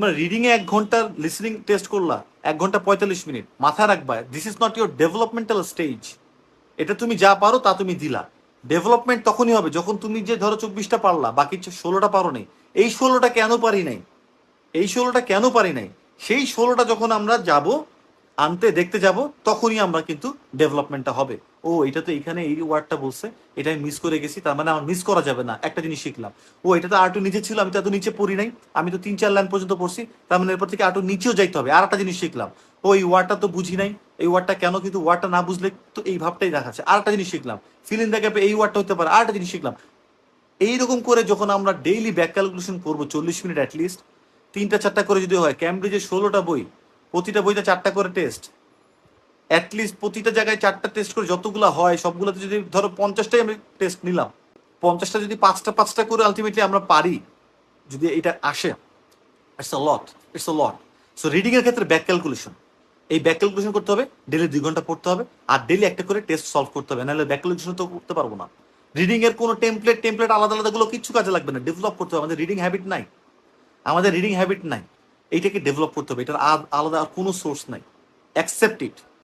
তোমরা reading a এক ঘণ্টার লিসনিং টেস্ট করলা, এক ঘণ্টা পঁয়তাল্লিশ মিনিট। মাথায় রাখবা this is not your developmental stage এটা তুমি যা পারো তা তুমি দিলা। ডেভেলপমেন্ট তখনই হবে যখন তুমি যে ধরো চব্বিশটা পারলা, বাকি ষোলোটা পারো নেই। এই ষোলোটা কেন পারি নাই? এই ষোলোটা কেন পারি নাই? সেই ষোলোটা যখন আমরা যাব আনতে দেখতে যাব, তখনই আমরা কিন্তু ডেভেলপমেন্টটা হবে। ও, এটা তো এখানে এই ওয়ার্ডটা বলছে এটা আমি মিস করে গেছি, তার মানে আমার মিস করা যাবে না, একটা জিনিস শিখলাম। ও, এটা তো আরটু নিচে ছিল, আমি তো এত নিচে পড়ি নাই, আমি তো তিন চার লাইন পর্যন্ত পড়ছি, তার মানে এরপর থেকে আরটু নিচেও যাইতে হবে আর একটা জিনিস শিখলাম। ও, এই ওয়ার্ডটা তো বুঝি নাই, এই ওয়ার্ডটা কেন কিন্তু ওয়ার্ডটা না বুঝলে তো এই ভাবটাই দেখাচ্ছে আর একটা জিনিস শিখলাম ফিল ইন দ্য গ্যাপে এই ওয়ার্ডটা হতে পারে আর একটা জিনিস শিখলাম। এইরকম করে যখন আমরা ডেইলি ব্যাক ক্যালকুলেশন করব, চল্লিশ মিনিট অ্যাটলিস্ট তিনটা চারটা করে যদি হয় ক্যামব্রিজের ষোলোটা বই প্রতিটা বইতে চারটা করে টেস্ট অ্যাটলিস্ট প্রতিটা জায়গায় চারটা টেস্ট করে যতগুলো হয়, সবগুলোতে যদি ধরো পঞ্চাশটাই আমি টেস্ট নিলাম, পঞ্চাশটা যদি পাঁচটা পাঁচটা করে আলটিমেটলি আমরা পারি, যদি এটা আসে it's a lot it's a lot so reading এর ক্ষেত্রে ব্যাক ক্যালকুলেশন এই ব্যাক ক্যালকুলেশন করতে হবে ডেলি দুই ঘণ্টা পড়তে হবে, আর ডেলি একটা করে টেস্ট সলভ করতে হবে, নাহলে ব্যাক ক্যালকুলেশন তো করতে পারব না। রিডিং এর কোনো টেমপ্লেট টেমপ্লেট আলাদা আলাদাগুলো কিছু কাজে লাগবে না ডেভেলপ করতে হবে। আমাদের রিডিং হ্যাবিট নাই। আমাদের রিডিং হ্যাবিট নাই। এইটাকে ডেভেলপ করতে হবে। এটার আলাদা আর কোনো সোর্স নাই। Accept it